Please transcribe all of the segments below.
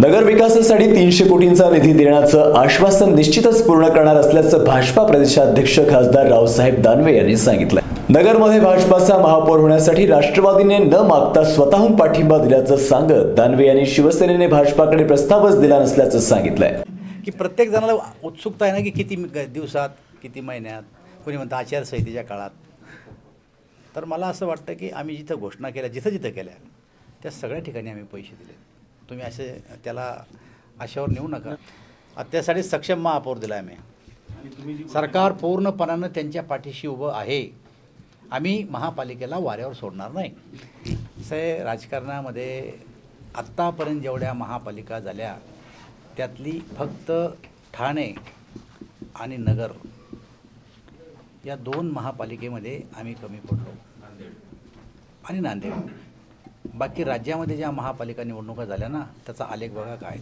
नगर विकासासाठी तीनशे कोटींचा निधी देण्याचं आश्वासन निश्चितच पूर्ण करणार असल्याचं भाजपा प्रदेशाध्यक्ष खासदार रावसाहेब दानवे यांनी सांगितलं नगरमध्ये भाजपाचा महापौर होण्यासाठी राष्ट्रवादीने न मागता स्वतःहून पाठिंबा दिल्याचं सांगत दानवे यांनी शिवसेनेने भाजपाकडे प्रस्तावच दिला नसल्याचं सांगितलंय. की प्रत्येक जणाला उत्सुकता आहे ना की किती दिवसात किती महिन्यात कोणी म्हणतं आचारसंहितेच्या काळात. तर मला असं वाटतं की आम्ही जिथं घोषणा केल्या जिथं जिथं केल्या त्या सगळ्या ठिकाणी आम्ही पैसे दिले तुम्ही असे त्याला आशावर नेऊ नका. त्यासाठी सक्षम महापौर दिला आम्ही सरकार पूर्णपणानं त्यांच्या पाठीशी उभं आहे. आम्ही महापालिकेला वाऱ्यावर सोडणार नाही. असं आहे राजकारणामध्ये आत्तापर्यंत जेवढ्या महापालिका झाल्या त्यातली फक्त ठाणे आणि नगर या दोन महापालिकेमध्ये आम्ही कमी पडलो. आणि नांदेड. बाकी राज्यामध्ये ज्या महापालिका निवडणुका झाल्या ना त्याचा आलेख बघा काय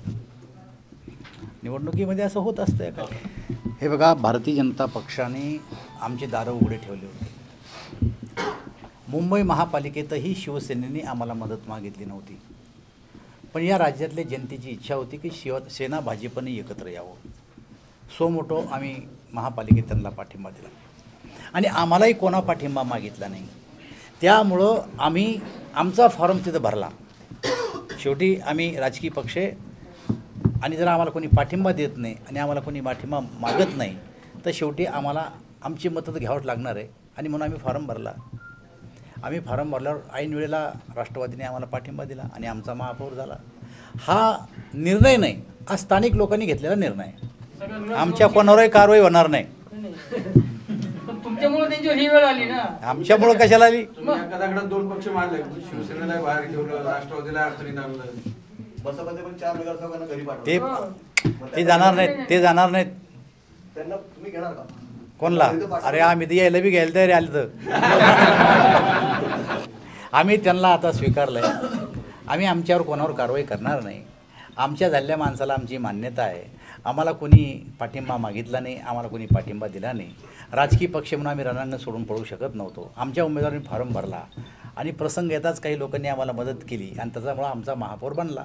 निवडणुकीमध्ये असं होत असतं का हे बघा भारतीय जनता पक्षाने आमचे दारं उघडे ठेवले होते. मुंबई महापालिकेतही शिवसेनेने आम्हाला मदत मागितली नव्हती. पण या राज्यातल्या जनतेची इच्छा होती की शिव सेना भाजपने एकत्र यावं. सो मोठो आम्ही महापालिकेत त्यांना पाठिंबा दिला. आणि आम्हालाही कोणा पाठिंबा मागितला नाही. त्यामुळं आम्ही आमचा फॉर्म तिथं भरला. शेवटी आम्ही राजकीय पक्ष आणि जर आम्हाला कोणी पाठिंबा देत नाही आणि आम्हाला कोणी पाठिंबा मागत नाही तर शेवटी आम्हाला आमची मतं घ्यावंच लागणार आहे आणि म्हणून आम्ही फॉर्म भरला. आम्ही फॉर्म भरल्यावर ऐन वेळेला राष्ट्रवादीने आम्हाला पाठिंबा दिला आणि आमचा महापौर झाला. हा निर्णय नाही हा स्थानिक लोकांनी घेतलेला निर्णय आमच्या कोणावरही कारवाई होणार नाही. तुमच्यामुळे त्यांची ही वेळ आली ना. आमच्यामुळं कशाला आली? तुम्ही एका दगडात दोन पक्ष मारले शिवसेनेला बाहेर ठेवलं राष्ट्रवादीला अडचणीत आणलं. बसपाचे पण चार नगरसेवकांना घरी ते पाठवलं ते जाणार नाहीत ते जाणार नाहीत. त्यांना तुम्ही घेणार का? कोणला? अरे आम्ही तर यायला बी घ्यायला तयारी आलं तर आम्ही त्यांना आता स्वीकारलं आहे आम्ही आमच्यावर कोणावर कारवाई करणार नाही. आमच्या झालेल्या माणसाला आमची मान्यता आहे. आम्हाला कोणी पाठिंबा मागितला नाही आम्हाला कोणी पाठिंबा दिला नाही. राजकीय पक्ष म्हणून आम्ही रणांगण सोडून पळू शकत नव्हतो. आमच्या उमेदवारांनी फॉर्म भरला आणि प्रसंग येताच काही लोकांनी आम्हाला मदत केली आणि त्याच्यामुळं आमचा महापौर बनला.